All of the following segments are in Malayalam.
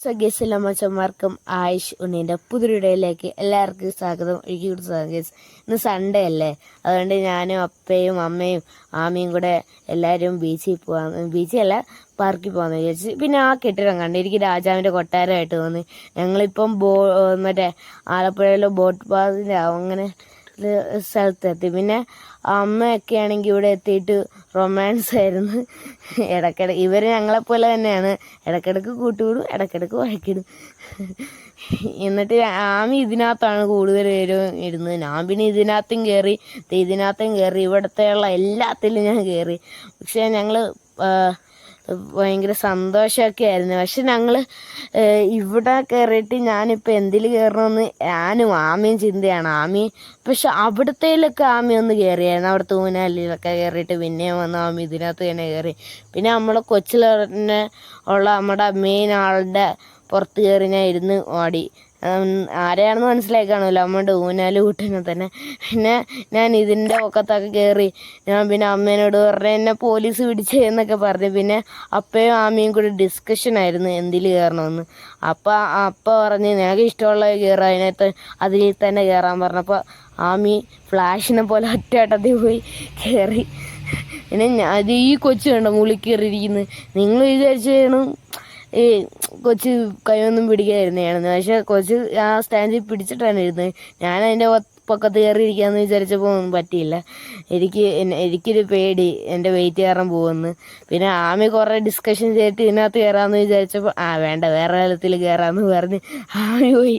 സഗേസ് മച്ചന്മാർക്കും ആയുഷ് ഉണ്ണീന്റെ പുതിയൊരിടയിലേക്ക് എല്ലാവർക്കും സ്വാഗതം. എനിക്ക് സഗേസ് ഇന്ന് സൺഡേ അല്ലേ? അതുകൊണ്ട് ഞാനും അപ്പയും അമ്മയും ആമയും കൂടെ എല്ലാവരും ബീച്ചിൽ പോകാൻ ബീച്ചിൽ അല്ല പാർക്കിൽ പോകാമെന്ന് വിചാരിച്ചു പിന്നെ ആ കെട്ടിടം കണ്ടു എനിക്ക് രാജാവിന്റെ കൊട്ടാരമായിട്ട് തോന്നി. ഞങ്ങളിപ്പം ബോ മറ്റേ ആലപ്പുഴയിലെ ബോട്ട് പാസിന്റെ അങ്ങനെ സ്ഥലത്തെത്തി. പിന്നെ അമ്മയൊക്കെ ആണെങ്കിൽ ഇവിടെ എത്തിയിട്ട് റൊമാൻസ് ആയിരുന്നു. ഇടയ്ക്കിടെ ഇവർ ഞങ്ങളെപ്പോലെ തന്നെയാണ്. ഇടയ്ക്കിടയ്ക്ക് കൂട്ടുകൂടും ഇടയ്ക്കിടയ്ക്ക് വഴക്കിടും. എന്നിട്ട് ആമി ഇതിനകത്താണ് കൂടുതൽ പേരും ഇരുന്നത്. ഞാൻ പിന്നെ ഇതിനകത്തും കയറി ഇതിനകത്തും കയറി ഇവിടത്തെയുള്ള എല്ലാത്തിലും ഞാൻ കയറി പക്ഷേ ഞങ്ങൾ ഭയങ്കര സന്തോഷമൊക്കെ ആയിരുന്നു പക്ഷെ ഞങ്ങൾ ഇവിടെ കയറിയിട്ട് ഞാനിപ്പോൾ എന്തിൽ കയറണമെന്ന് ഞാനും ആമയും ചിന്തയാണ്. ആമി പക്ഷെ അവിടത്തേലൊക്കെ ആമി ഒന്ന് കയറിയായിരുന്നു അവിടുത്തെ ഊനാലിലൊക്കെ കയറിയിട്ട് പിന്നെ വന്ന് ആമി ഇതിനകത്ത് തന്നെ കയറി പിന്നെ നമ്മളെ കൊച്ചിലെ ഉള്ള നമ്മുടെ മെയിൻ ആളുടെ പുറത്ത് കയറി ഞാൻ ഇരുന്ന് ഓടി. ആരെയാണെന്ന് മനസ്സിലായി അമ്മയുടെ ഊനാല് കൂട്ടിനെ തന്നെ. പിന്നെ ഞാൻ ഇതിന്റെ ഒക്കത്തൊക്കെ കയറി ഞാൻ പിന്നെ അമ്മേനോട് പറഞ്ഞു എന്നെ പോലീസ് പിടിച്ചേ എന്നൊക്കെ പറഞ്ഞു. പിന്നെ അപ്പയും ആമയും കൂടി ഡിസ്കഷൻ ആയിരുന്നു എന്തിൽ കയറണമെന്ന്. അപ്പം അപ്പ പറഞ്ഞ് ഞങ്ങൾക്ക് ഇഷ്ടമുള്ള കയറാം അതിനകത്ത് അതിൽ തന്നെ കയറാൻ പറഞ്ഞപ്പോൾ ആമി ഫ്ലാഷിനെ പോലെ ഒറ്റവട്ടത്തിൽ പോയി കയറി പിന്നെ അത് ഈ കൊച്ചു കണ്ടോ മുകളിൽ കയറിയിരിക്കുന്നത് നിങ്ങൾ വിചാരിച്ചു ഈ കൊച്ച് കൈയൊന്നും പിടിക്കാതിരുന്നതാണെന്ന് പക്ഷെ കൊച്ച് ആ സ്റ്റാൻഡിൽ പിടിച്ചിട്ടാണ് ഇരുന്നത്. ഞാൻ അതിന്റെ പൊക്കത്ത് കയറിയിരിക്കാന്ന് വിചാരിച്ചപ്പോൾ ഒന്നും പറ്റിയില്ല. എനിക്ക് എനിക്കൊരു പേടി എന്റെ വെയിറ്റ് കയറാൻ പോകുമെന്ന്. പിന്നെ ആമി കുറേ ഡിസ്കഷൻ ചെയ്തിട്ട് ഇതിനകത്ത് കയറാമെന്ന് വിചാരിച്ചപ്പോൾ ആ വേണ്ട വേറെ തലത്തിൽ കയറാമെന്ന് പറഞ്ഞ് ആമി പോയി.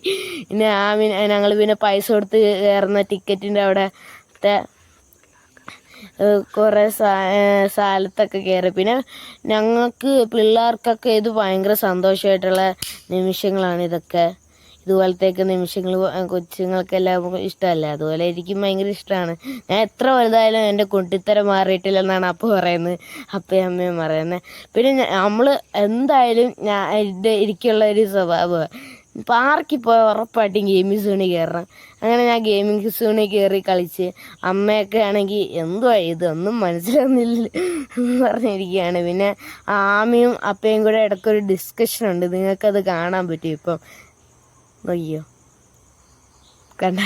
പിന്നെ ആമി ഞങ്ങൾ പിന്നെ പൈസ കൊടുത്ത് കയറുന്ന ടിക്കറ്റിന്റെ അവിടത്തെ കുറേ സ്ഥലത്തൊക്കെ കയറി പിന്നെ ഞങ്ങൾക്ക് പിള്ളേർക്കൊക്കെ ഇത് ഭയങ്കര സന്തോഷമായിട്ടുള്ള നിമിഷങ്ങളാണ് ഇതൊക്കെ. ഇതുപോലത്തെയൊക്കെ നിമിഷങ്ങൾ കൊച്ചുങ്ങൾക്കെല്ലാം ഇഷ്ടമല്ല? അതുപോലെ എനിക്കും ഭയങ്കര ഇഷ്ടമാണ്. ഞാൻ എത്ര വലുതായാലും എന്റെ കുട്ടിത്തരം മാറിയിട്ടില്ലെന്നാണ് അപ്പ പറയുന്നത്. അപ്പയും അമ്മയും പറയുന്നത്. പിന്നെ നമ്മൾ എന്തായാലും ഞാൻ എനിക്കുള്ള ഒരു സ്വഭാവമാണ് പാർക്കിൽ പോയി ഉറപ്പായിട്ടും ഗെയിമിംഗ് സോണിൽ കയറണം. അങ്ങനെ ഞാൻ ഗെയിമിംഗ് സോണിൽ കയറി കളിച്ച് അമ്മയൊക്കെ ആണെങ്കിൽ എന്തുവാ ഇതൊന്നും മനസ്സിലാവുന്നില്ല എന്ന് പറഞ്ഞിരിക്കുകയാണ്. പിന്നെ ആമയും അപ്പയും കൂടെ ഇടയ്ക്കൊരു ഡിസ്കഷൻ ഉണ്ട്. നിങ്ങൾക്കത് കാണാൻ പറ്റും ഇപ്പം? അയ്യോ കണ്ട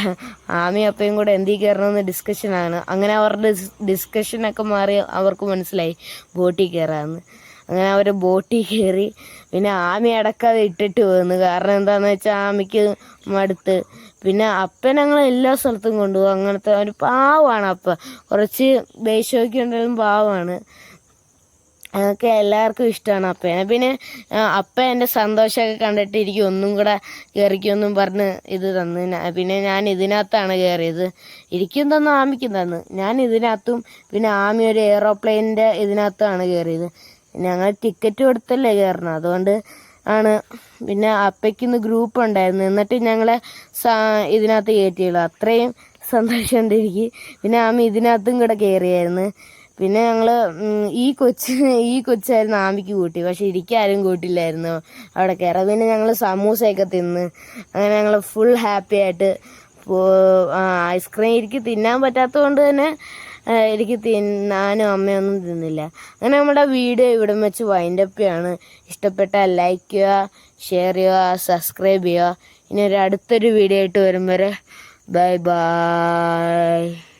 ആമയും അപ്പയും കൂടെ എന്തി കയറണമെന്ന് ഡിസ്കഷനാണ് അങ്ങനെ അവരുടെ ഡിസ്കഷനൊക്കെ മാറി അവർക്ക് മനസ്സിലായി. ബോട്ടിൽ കയറാമെന്ന്. അങ്ങനെ അവർ ബോട്ടിൽ കയറി പിന്നെ ആമി അടക്കാതെ ഇട്ടിട്ട് വന്നു. കാരണം എന്താണെന്ന് വെച്ചാൽ ആമിക്ക് മടുത്ത്. പിന്നെ അപ്പൻ ഞങ്ങൾ എല്ലാ സ്ഥലത്തും കൊണ്ടുപോകും. അങ്ങനത്തെ ഒരു പാവമാണ് അപ്പ. കുറച്ച് ദേഷ്യമൊക്കെ ഉണ്ടെങ്കിലും പാവമാണ് അതൊക്കെ എല്ലാവർക്കും ഇഷ്ടമാണ് അപ്പേനെ. പിന്നെ അപ്പ എന്റെ സന്തോഷമൊക്കെ കണ്ടിട്ട് എനിക്ക് ഒന്നും കൂടെ കയറിക്കൊന്നും പറഞ്ഞ് ഇത് തന്നു. പിന്നെ ഞാൻ ഇതിനകത്താണ് കയറിയത് ഇരിക്കും തന്നു ആമിക്കും തന്നു. ഞാൻ ഇതിനകത്തും പിന്നെ ആമി ഒരു എയ്റോപ്ലെയിനിന്റെ ഇതിനകത്താണ് കയറിയത് ഞങ്ങൾ ടിക്കറ്റ് കൊടുത്തല്ലേ കയറണം അതുകൊണ്ട് ആണ്. പിന്നെ അപ്പയ്ക്കിന്ന് ഗ്രൂപ്പ് ഉണ്ടായിരുന്നു. എന്നിട്ട് ഞങ്ങളെ ഇതിനകത്ത് കയറ്റിയുള്ളൂ അത്രയും സന്തോഷമുണ്ട് എനിക്ക് പിന്നെ ആമി ഇതിനകത്തും കൂടെ കയറിയായിരുന്നു. പിന്നെ ഞങ്ങൾ ഈ കൊച്ച് ഈ കൊച്ചായിരുന്നു ആമിക്ക് കൂട്ടി. പക്ഷെ ഇരിക്കാരും കൂട്ടില്ലായിരുന്നു അവിടെ കയറാൻ. പിന്നെ ഞങ്ങൾ സമൂസയൊക്കെ തിന്ന്. അങ്ങനെ ഞങ്ങൾ ഫുൾ ഹാപ്പി ആയിട്ട് ഐസ്ക്രീം എനിക്ക് തിന്നാൻ പറ്റാത്തത് കൊണ്ട് തന്നെ എനിക്ക് തിന്നാനും അമ്മയൊന്നും തിന്നില്ല. അങ്ങനെ നമ്മുടെ വീഡിയോ ഇവിടെ വെച്ച് വൈൻഡപ്പ് ചെയ്യാണ്. ഇഷ്ടപ്പെട്ടാൽ ലൈക്ക് ചെയ്യുക ഷെയർ ചെയ്യുക സബ്സ്ക്രൈബ് ചെയ്യുക. ഇനി ഒരു അടുത്തൊരു വീഡിയോ ആയിട്ട് വരും വരെ. Bye bye